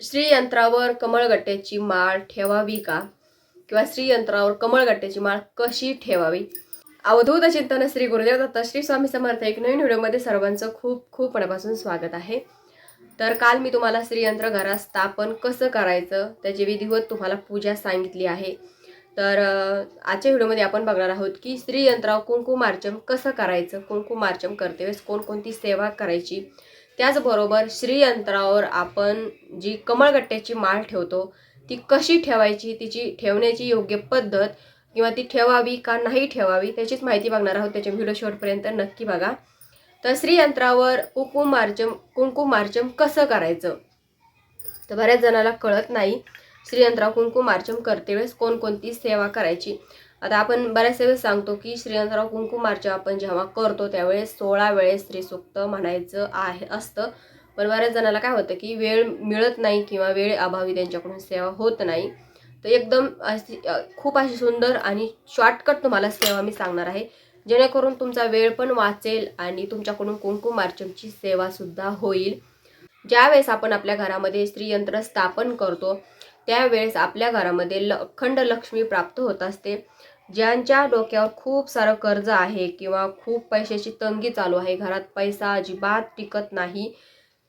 श्रीयंत्रावर कमळगट्ट्याची माळ ठेवावी का? किंवा श्रीयंत्रावर कमळगट्ट्याची माळ कशी ठेवावी? अवधूत चिंतन श्री गुरुदेव दत्त श्री स्वामी समर्थ एक नवीन व्हिडिओमध्ये सर्वांचं खूप खूप मनापासून स्वागत आहे. तर काल मी तुम्हाला श्रीयंत्र घरात स्थापन कसं करायचं त्याची विधिवत तुम्हाला पूजा सांगितली आहे. तर आजच्या व्हिडिओमध्ये आपण बघणार आहोत की श्रीयंत्रावर कुंकुमार्चन कसं करायचं कुंकुमार्चन करते वेळेस कोणकोणती सेवा करायची त्याचबरोबर श्रीयंत्रावर आपण जी कमळगट्ट्याची माळ ठेवतो ती कशी ठेवायची तिची ठेवण्याची योग्य पद्धत किंवा ती ठेवावी का नाही ठेवावी त्याचीच माहिती बघणार आहोत. त्याच्या व्हिडिओ शेवटपर्यंत नक्की बघा. तर श्रीयंत्रावर कुंकुमार्चन कुंकुमार्चन कसं करायचं? तर बऱ्याच जणाला कळत नाही श्रीयंत्रावर कुंकुमार्चन करते वेळेस कोणकोणती सेवा करायची? आता आपण बऱ्याच वेळेस सांगतो की श्रीयंत्रावर कुंकुमार्चन आपण जेव्हा करतो त्यावेळेस सोळा वेळेस स्त्रीसुक्त म्हणायचं आहे असतं. पण बऱ्याच जणाला काय होतं की वेळ मिळत नाही किंवा वेळ अभावी त्यांच्याकडून सेवा होत नाही. तर एकदम अशी खूप अशी सुंदर आणि शॉर्टकट तुम्हाला सेवा मी सांगणार आहे. जेणेकरून तुमचा वेळ पण वाचेल आणि तुमच्याकडून कुंकुमार्चनची सेवासुद्धा होईल. ज्यावेळेस आपण आपल्या घरामध्ये स्त्रीयंत्र स्थापन करतो त्यावेळेस आपल्या घरामध्ये ल अखंड लक्ष्मी प्राप्त होत असते. ज्यांच्या डोक्यावर खूप सारं कर्ज आहे किंवा खूप पैशाची तंगी चालू आहे घरात पैसा अजिबात टिकत नाही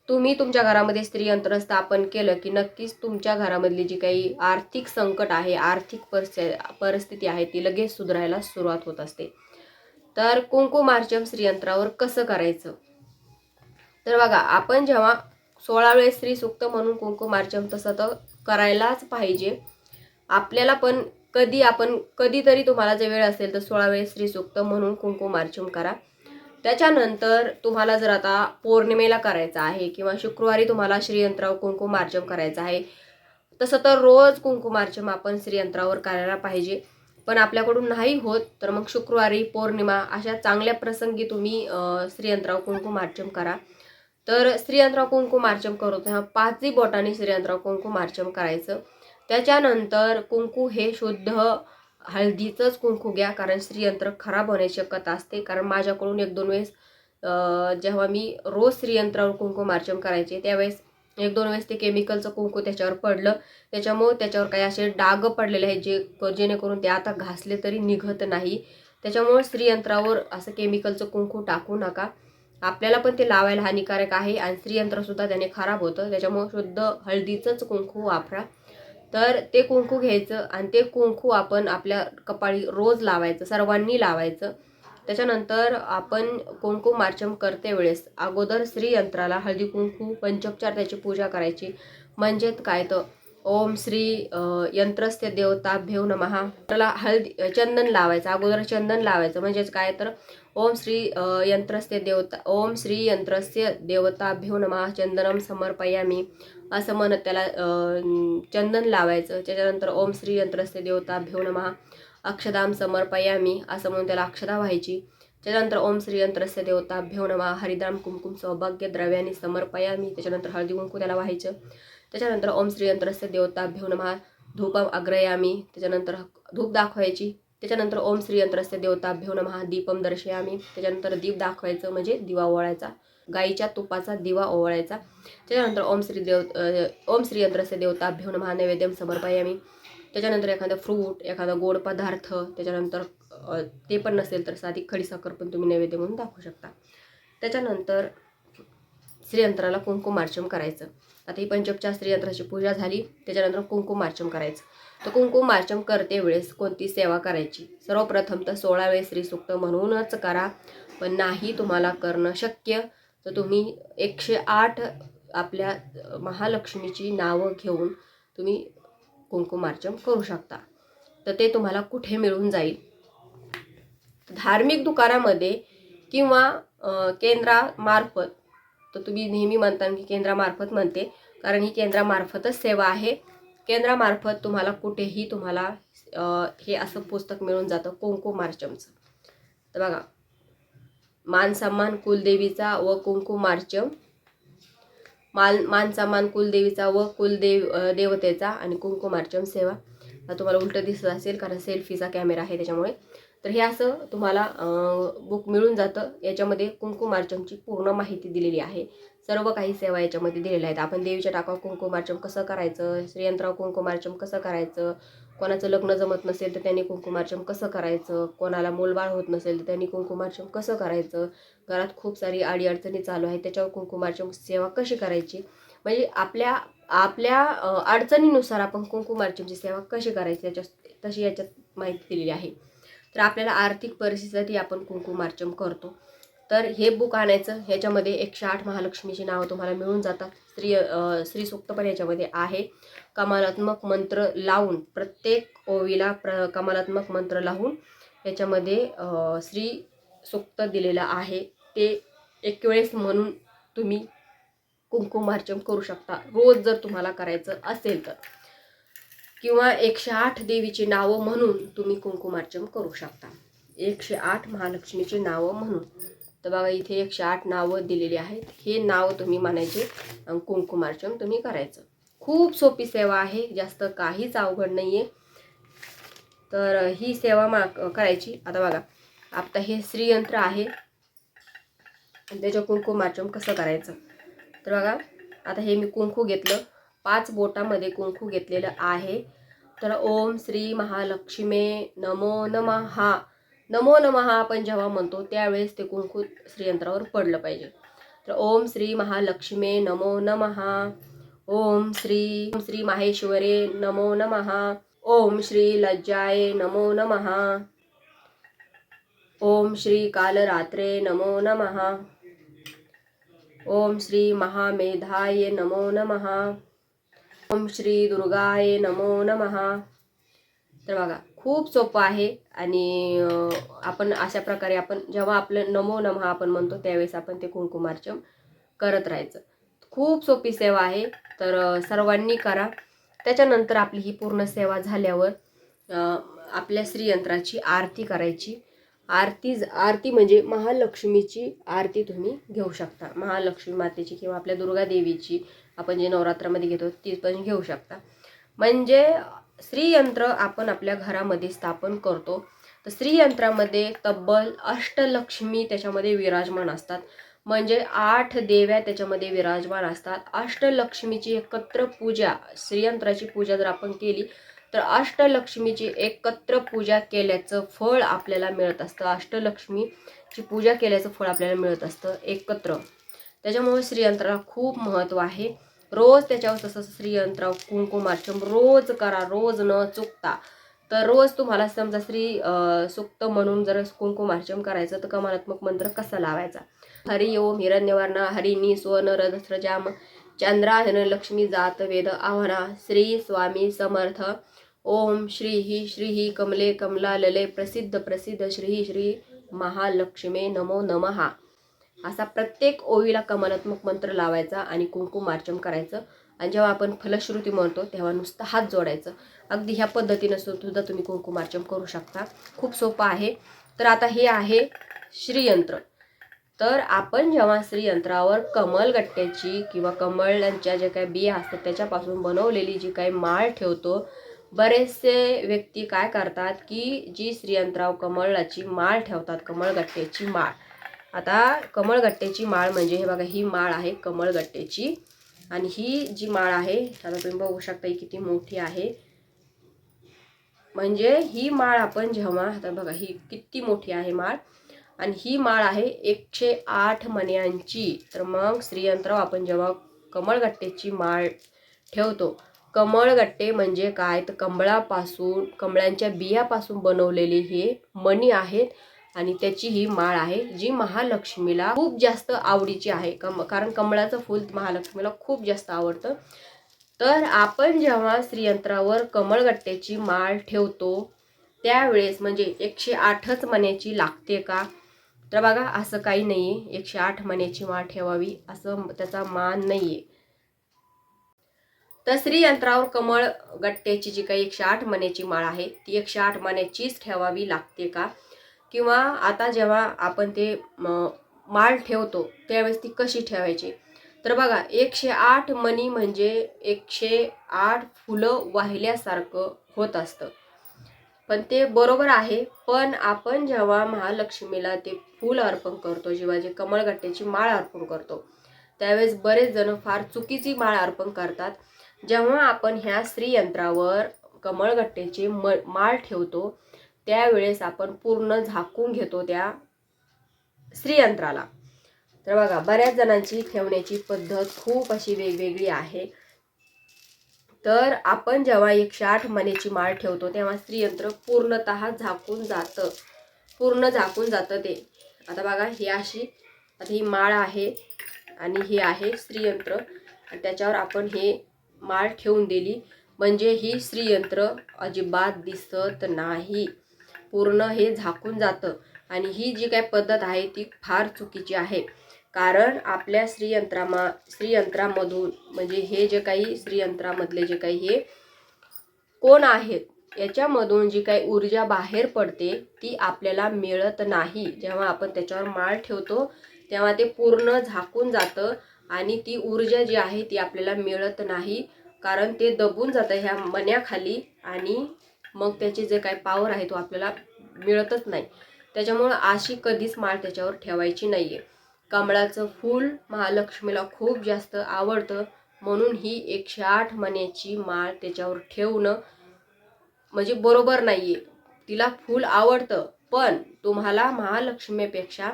तुम्ही तुमच्या घरामध्ये स्त्रीयंत्र स्थापन केलं की नक्कीच तुमच्या घरामधली जी काही आर्थिक संकट आहे आर्थिक परिस्थिती परिस्थिती आहे ती लगेच सुधारायला सुरुवात होत असते. तर कुंकुमार्चन श्रीयंत्रावर कसं करायचं? तर बघा आपण जेव्हा सोळा वेळेस स्त्री सुक्त म्हणून कुंकुमार्चन तसं तर करायलाच पाहिजे. आपल्याला पण कधी आपण कधीतरी तुम्हाला जे वेळ असेल तर सोळा वेळेस स्त्री सुक्त म्हणून कुंकुमार्चन करा. त्याच्यानंतर तुम्हाला जर आता पौर्णिमेला करायचं आहे किंवा शुक्रवारी तुम्हाला श्रीयंत्रावर कुंकुमार्चन करायचं आहे तसं तर रोज कुंकुमार्चन आपण श्रीयंत्रावर करायला पाहिजे. पण आपल्याकडून नाही होत तर मग शुक्रवारी पौर्णिमा अशा चांगल्या प्रसंगी तुम्ही अं, श्रीयंत्रावर कुंकुमार्चन करा. तर स्त्रियंत्रावर कुंकुमार्चन करतो तेव्हा पाचही बोटांनी स्त्रियंत्रावर कुंकुमार्चन करायचं. त्याच्यानंतर कुंकू हे शुद्ध हळदीचंच कुंकू घ्या कारण स्त्रियंत्र खराब होण्याची शक्यता असते. कारण माझ्याकडून एक दोन वेळेस जेव्हा मी रोज स्त्रियंत्रावर कुंकुमार्चन करायचे त्यावेळेस एक दोन वेळेस ते केमिकलचं कुंकू त्याच्यावर पडलं. त्याच्यामुळं त्याच्यावर काही असे डाग पडलेले आहेत जे जेणेकरून ते आता घासले तरी निघत नाही. त्याच्यामुळे स्त्रियंत्रावर असं केमिकलचं कुंकू टाकू नका. आपल्याला पण ते लावायला हानिकारक आहे आणि स्त्रीयंत्रसुद्धा त्याने खराब होतं. त्याच्यामुळे शुद्ध हळदीचंच कुंकू वापरा. तर ते कुंकू घ्यायचं आणि ते कुंकू आपण आपल्या कपाळी रोज लावायचं सर्वांनी लावायचं. त्याच्यानंतर आपण कुंकू मार्चम करते वेळेस. अगोदर स्त्रीयंत्राला हळदी कुंकू पंचोपचार त्याची पूजा करायची. म्हणजेच काय तर ओम श्री यंत्रस्य देवताभ्यो नमहा त्याला हळदी चंदन लावायचं अगोदर चंदन लावायचं म्हणजेच काय तर ओम श्री यंत्रस्य देवता ओम श्री यंत्रस्य देवताभ्यो नमहा चंदनम समर्पयामी. असं म्हणत त्याला चंदन लावायचं त्याच्यानंतर ओम श्री यंत्रस्य देवताभ्यो नमहा अक्षदाम समर्पयामी असं म्हणून त्याला अक्षदा व्हायची. त्याच्यानंतर ओम श्री यंत्रस्य देवताभ्यो नमः हरिदाम कुमकुम सौभाग्य द्रव्याने समर्पयामी त्याच्यानंतर हळदी कुंकू त्याला व्हायचं. त्याच्यानंतर ओम श्री यंत्रस्य देवताभ्यो नमः. धूपम अग्रयामी. त्याच्यानंतर धूप दाखवायची. त्याच्यानंतर ओम श्री यंत्रस्य देवताभ्यो नमः. दीपम दर्शयामी. त्याच्यानंतर दीप दाखवायचं म्हणजे दिवा ओवाळायचा. गाईच्या तुपाचा दिवा ओवाळायचा. त्याच्यानंतर ओम श्री देव ओम श्री यंत्रस्य देवताभ्यो नमः. नैवेद्यम समर्पयामी. त्याच्यानंतर एखादं फ्रूट एखादा गोड पदार्थ त्याच्यानंतर ते पण नसेल तर साधी खडीसाखर पण तुम्ही नैवेद्य म्हणून दाखवू शकता. त्याच्यानंतर श्रीयंत्राला कुंकुमार्चन करायचं. आता ही पंचोपचार श्रीयंत्राची पूजा झाली त्याच्यानंतर कुंकुमार्चन करायचं. तर कुंकुमार्चन करते वेळेस कोणती सेवा करायची? सर्वप्रथम तर सोळा वेळेस श्रीसुक्त म्हणूनच करा पण नाही तुम्हाला करणं शक्य. तर तुम्ही एकशे आठ आपल्या महालक्ष्मीची नावं घेऊन तुम्ही कुंकुमार्चन करू शकता. तर ते तुम्हाला कुठे मिळून जाईल? धार्मिक दुकानामध्ये किंवा केंद्रामार्फत तर तुम्ही नेहमी म्हणता की केंद्रामार्फत म्हणते कारण ही केंद्रामार्फतच सेवा आहे. केंद्रामार्फत तुम्हाला कुठेही तुम्हाला हे असं पुस्तक मिळून जातं कुंकुमार्चमचं तर बघा मानसन्मान कुलदेवीचा व कुंकुमार्चम मान मान सन्मान कुलदेवीचा व कुलदेव देवतेचा आणि कुंकुमार्चम सेवा. तुम्हाला उलटं दिसत असेल कारण सेल्फीचा कॅमेरा आहे त्याच्यामुळे. तर हे असं तुम्हाला बुक मिळून जातं. याच्यामध्ये कुंकुमार्चनची पूर्ण माहिती दिलेली आहे. सर्व काही सेवा याच्यामध्ये दिलेल्या आहेत. आपण देवीच्या टाकावर कुंकुमार्चन कसं करायचं श्रीयंत्रावर कुंकुमार्चन कसं करायचं कोणाचं लग्न जमत नसेल तर त्यांनी कुंकुमार्चन कसं करायचं कोणाला मूलबाळ होत नसेल तर त्यांनी कुंकुमार्चन कसं करायचं घरात खूप सारी अडीअडचणी चालू आहेत त्याच्यावर कुंकुमार्चन सेवा कशी करायची? म्हणजे आपल्या आपल्या अडचणीनुसार आपण कुंकुमार्चनची सेवा कशी करायची याच्या तशी याच्यात माहिती दिलेली आहे. तर आपल्याला आर्थिक परिस्थितीसाठी आपण कुंकुमार्चन करतो. तर हे बुक आणायचं ह्याच्यामध्ये एकशे आठ महालक्ष्मीची नावं तुम्हाला मिळून जातात. स्त्री अ, स्त्री सूक्त पण याच्यामध्ये आहे. कमालात्मक मंत्र लावून प्रत्येक ओवीला प्र कमालात्मक मंत्र लावून याच्यामध्ये स्त्री सूक्त दिलेलं आहे. ते एक वेळेस म्हणून तुम्ही कुंकुमार्चन करू शकता. रोज जर तुम्हाला करायचं असेल तर. किंवा एकशे आठ देवीची नावं म्हणून तुम्ही कुंकुमार्चन करू शकता. एकशे आठ महालक्ष्मीची नावं म्हणून. तर बघा इथे एकशे आठ नावं दिलेली आहेत. हे नाव तुम्ही म्हणायचे आणि कुंकुमार्चन तुम्ही करायचं. खूप सोपी सेवा आहे. जास्त काहीच अवघड नाही आहे तर ही सेवा मा करायची. आता बघा आता हे श्रीयंत्र आहे. आणि त्याच्या कुंकुमार्चन कसं करायचं? तर बघा आता हे मी कुंकू घेतलं. पाच बोटामध्ये कुंकू घेतलेलं आहे. तर ओम श्री महालक्ष्मे नमो नमहा. नमो नमहा आपण जेव्हा म्हणतो त्यावेळेस ते कुंकू श्रीयंत्रावर पडलं पाहिजे. तर ओम श्री महालक्ष्मे नमो नमहा. ओम श्री श्री माहेश्वरे नमो नमहा. ओम श्री लज्जाय नमो नमहा. ओम श्री कालरात्रे नमो नमहा. ओम श्री महामेधाय नमो नमहा. ओम श्री दुर्गाय नमो नमहा तर बघा खूप सोपं आहे आणि आपण अशा प्रकारे आपण जेव्हा आपलं नमो नमः आपण म्हणतो त्यावेळेस आपण ते कुंकुमार्चन करत राहायचं. खूप सोपी सेवा आहे तर सर्वांनी करा. त्याच्यानंतर आपली ही पूर्ण सेवा झाल्यावर आपल्या श्रीयंत्राची आरती करायची. आरती आरती म्हणजे महालक्ष्मीची आरती तुम्ही घेऊ शकता. महालक्ष्मी मातेची किंवा आपल्या दुर्गा देवीची आपण जे नवरात्रामध्ये घेतो ती पण घेऊ शकता. म्हणजे श्रीयंत्र आपण आपल्या घरामध्ये स्थापन करतो. तर श्रीयंत्रामध्ये तब्बल अष्टलक्ष्मी त्याच्यामध्ये विराजमान असतात. म्हणजे आठ देव्या त्याच्यामध्ये विराजमान असतात. अष्टलक्ष्मीची एकत्र पूजा श्रीयंत्राची पूजा जर आपण केली तर अष्टलक्ष्मीची एकत्र पूजा केल्याचं फळ आपल्याला मिळत असतं. अष्टलक्ष्मीची पूजा केल्याचं फळ आपल्याला मिळत असतं एकत्र. त्याच्यामुळे श्रीयंत्राला खूप महत्त्व आहे. रोज त्याच्यावर तसं श्रीयंत्राव कुंकुमार्चम रोज करा रोज न चुकता. तर रोज तुम्हाला समजा श्री सुक्त म्हणून जर कुंकुमार्चम करायचं तर कमालात्मक मंत्र कसा लावायचा? हरि ओम हिरण्यवर्ण हरिणी स्वर्ण चंद्रा चंद्रायन लक्ष्मी जात वेद आव्हाना श्री स्वामी समर्थ. ओम श्री ही श्री ही कमले कमला लले प्रसिद्ध प्रसिद्ध श्री श्री महालक्ष्मे नमो नमहा असा प्रत्येक ओवीला कमलात्मक मंत्र लावायचा आणि कुंकुमार्चन करायचं. आणि जेव्हा आपण फलश्रुती म्हणतो तेव्हा नुसतं हात जोडायचं. अगदी ह्या पद्धतीनं सुद्धा तुम्ही कुंकुमार्चन करू शकता. खूप सोपं आहे. तर आता हे आहे श्रीयंत्र. तर आपण जेव्हा श्रीयंत्रावर कमलगट्ट्याची किंवा कमळांच्या जे काही बिया असतात त्याच्यापासून बनवलेली जी काही माळ ठेवतो बरेचसे व्यक्ती काय करतात की जी श्रीयंत्राव कमळाची माळ ठेवतात कमळगट्ट्याची माळ. आता कमळगट्ट्याची माळ म्हणजे हे बघा ही माळ आहे कमळगट्ट्याची आणि ही जी माळ आहे आता तुम्ही बघू शकता ही किती मोठी आहे. म्हणजे ही माळ आपण जेव्हा आता बघा ही किती मोठी आहे माळ. आणि ही माळ आहे एकशे आठ मण्यांची. तर मग श्रीयंत्राव आपण जेव्हा कमळगट्ट्याची माळ ठेवतो कमळगट्टे म्हणजे काय? तर कमळापासून कमळांच्या बियापासून बनवलेले हे मणी आहेत आणि त्याची ही माळ आहे जी महालक्ष्मीला खूप जास्त आवडीची आहे. कम कारण कमळाचं फूल महालक्ष्मीला खूप जास्त आवडतं. तर आपण जेव्हा श्रीयंत्रावर कमळगट्ट्याची माळ ठेवतो त्यावेळेस म्हणजे एकशे आठच मण्याची लागते का? तर बघा असं काही नाही आहे एकशे आठ मण्याची माळ ठेवावी असं त्याचा मान नाही आहे तर श्रीयंत्रावर कमळ गट्ट्याची जी काही एकशे आठ मण्याची माळ आहे ती एकशे आठ मण्याचीच ठेवावी लागते का? किंवा आता जेव्हा आपण ते माळ ठेवतो त्यावेळेस ती कशी ठेवायची? तर बघा एकशे आठ मणी म्हणजे एकशे आठ फुलं वाहिल्यासारखं होत असतं. पण ते बरोबर आहे पण आपण जेव्हा महालक्ष्मीला ते फूल अर्पण करतो जेव्हा जे कमळगट्ट्याची माळ अर्पण करतो त्यावेळेस बरेच जण फार चुकीची माळ अर्पण करतात. जेव्हा आपण ह्या स्त्रीयंत्रावर कमळगट्टेची म माळ ठेवतो त्यावेळेस आपण पूर्ण झाकून घेतो त्या स्त्रीयंत्राला. तर बघा बऱ्याच जणांची ठेवण्याची पद्धत खूप अशी वेगवेगळी आहे. तर आपण जेव्हा एकशे आठ मनेची माळ ठेवतो तेव्हा स्त्रीयंत्र पूर्णतः झाकून जातं. पूर्ण झाकून जातं ते. आता बघा ही अशी आता ही माळ आहे आणि हे आहे स्त्रीयंत्र. आणि त्याच्यावर आपण हे माळ ठेवून दिली. म्हणजे ही श्रीयंत्र अजिबात दिसत नाही. पूर्ण हे झाकून जातं. आणि ही जी काय पद्धत आहे ती फार चुकीची आहे. कारण आपल्या श्रीयंत्रामा श्रीयंत्रामधून म्हणजे हे जे काही श्रीयंत्रामधले जे काही हे कोण आहेत याच्यामधून जी काही ऊर्जा बाहेर पडते ती आपल्याला मिळत नाही. जेव्हा आपण त्याच्यावर माळ ठेवतो तेव्हा ते पूर्ण झाकून जातं. आणि ती ऊर्जा जी आहे ती आपल्याला मिळत नाही. कारण ते दबून जातं ह्या मण्याखाली आणि मग त्याचे जे काही पावर आहे तो आपल्याला मिळतच नाही. त्याच्यामुळं अशी कधीच माळ त्याच्यावर ठेवायची नाही आहे कमळाचं फूल महालक्ष्मीला खूप जास्त आवडतं. म्हणून ही एकशे आठ मण्याची माळ त्याच्यावर ठेवणं म्हणजे बरोबर नाही आहे तिला फूल आवडतं. पण तुम्हाला महालक्ष्मीपेक्षा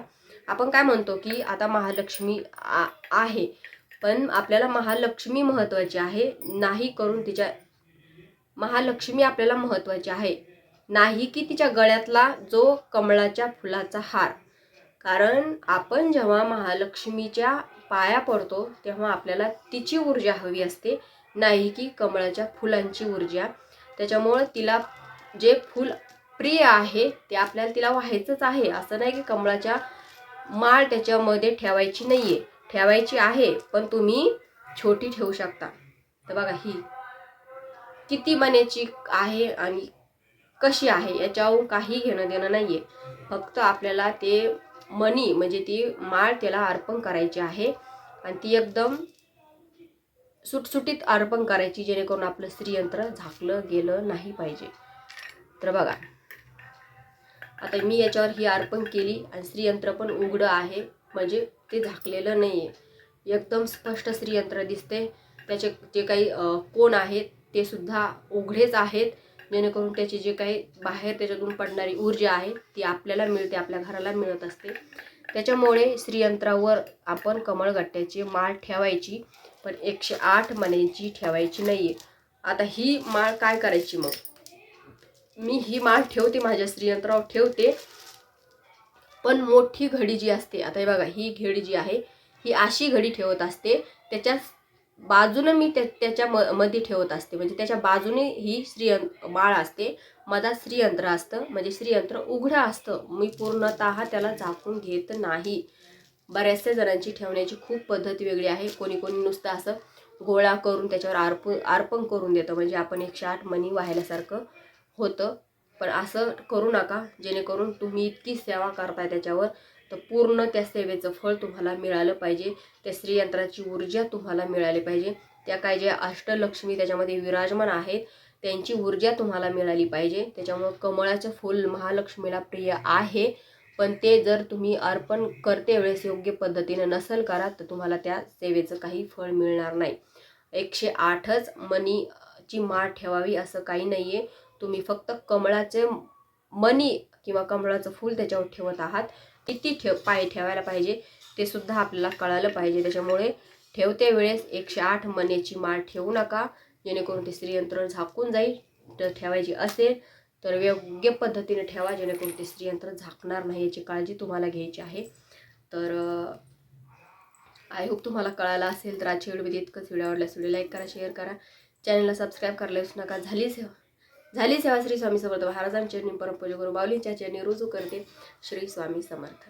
आपण काय म्हणतो की आता महालक्ष्मी आ आहे पण आपल्याला महालक्ष्मी महत्त्वाची आहे नाही करून तिच्या महालक्ष्मी आपल्याला महत्त्वाची आहे नाही की तिच्या गळ्यातला जो कमळाच्या फुलाचा हार. कारण आपण जेव्हा महालक्ष्मीच्या पाया पडतो तेव्हा आपल्याला तिची ऊर्जा हवी असते नाही की कमळाच्या फुलांची ऊर्जा. त्याच्यामुळं तिला जे फूल प्रिय आहे ते आपल्याला तिला व्हायचंच आहे. असं नाही की कमळाच्या माळ त्याच्यामध्ये ठेवायची नाही आहे ठेवायची आहे पण तुम्ही छोटी ठेवू शकता. तर बघा ही किती मण्याची आहे आणि कशी आहे याच्यावर काही घेणं देणं नाही आहे फक्त आपल्याला ते मणी म्हणजे ती माळ त्याला अर्पण करायची आहे. आणि ती एकदम सुटसुटीत अर्पण करायची जेणेकरून आपलं स्त्रीयंत्र झाकलं गेलं नाही पाहिजे. तर बघा आता मी याच्यावर ही अर्पण केली आणि श्रीयंत्र पण उघडं आहे. म्हणजे ते झाकलेलं नाही आहे एकदम स्पष्ट श्रीयंत्र दिसते त्याचे जे काही कोण आहेत ते सुद्धा उघडेच आहेत. जेणेकरून त्याची जे काही बाहेर त्याच्यातून पडणारी ऊर्जा आहे ती आपल्याला मिळते आपल्या घराला मिळत असते. त्याच्यामुळे श्रीयंत्रावर आपण कमळगट्ट्याची माळ ठेवायची पण एकशे आठ मण्याची ठेवायची नाही आहे आता ही माळ काय करायची मग? मी ही माळ ठेवते माझ्या श्रीयंत्रावर ठेवते. पण मोठी घडी जी असते आता हे बघा ही घडी जी आहे ही अशी घडी ठेवत असते त्याच्या बाजूनं मी त्या त्याच्या म मध्ये ठेवत असते. म्हणजे त्याच्या बाजूने ही श्रीयंत्र माळ असते मधात श्रीयंत्र असतं. म्हणजे श्रीयंत्र उघडं असतं. मी पूर्णतः त्याला झाकून घेत नाही. बऱ्याचशा जणांची ठेवण्याची खूप पद्धत वेगळी आहे. कोणी कोणी नुसतं असं गोळा करून त्याच्यावर अर्प अर्पण करून देतं. म्हणजे आपण एकशे आठ मनी व्हायल्यासारखं होतं. पण असं करू नका. जेणेकरून तुम्ही इतकी सेवा करताय त्याच्यावर तर पूर्ण त्या सेवेचं फळ तुम्हाला मिळालं पाहिजे. त्या स्त्रीयंत्राची ऊर्जा तुम्हाला मिळाली पाहिजे. त्या काय ज्या अष्टलक्ष्मी त्याच्यामध्ये विराजमान आहेत त्यांची ऊर्जा तुम्हाला मिळाली पाहिजे. त्याच्यामुळं कमळाचं फूल महालक्ष्मीला प्रिय आहे. पण ते जर तुम्ही अर्पण करते वेळेस योग्य पद्धतीने नसल करा तर तुम्हाला त्या सेवेचं काही फळ मिळणार नाही. एकशे आठच मनीची माळ ठेवावी असं काही नाही आहे तुम्ही फक्त कमळाचे मनी किंवा कमळाचं फूल त्याच्यावर ठेवत आहात किती ठेव पाय ठेवायला पाहिजे. ते सुद्धा आपल्याला कळालं पाहिजे. त्याच्यामुळे ठेवते वेळेस एकशे आठ मनेची माळ ठेवू नका. जेणेकरून ते श्रीयंत्र झाकून जाईल. तर ठेवायची असेल तर योग्य पद्धतीने ठेवा जेणेकरून ते श्रीयंत्र झाकणार नाही याची काळजी तुम्हाला घ्यायची आहे. तर आय होप तुम्हाला कळालं असेल तर आजची व्हिडिओ इतकंच. व्हिडिओ आवडल्यास व्हिडिओ लाईक करा शेअर करा. चॅनलला सबस्क्राईब करायला विसरू नका. झाली सेवा झाली सेवा श्री स्वामी समर्थ महाराजांच्या चरणी परमपूज गुरुबावलींच्या चरणी रुजू करते श्री स्वामी समर्थ.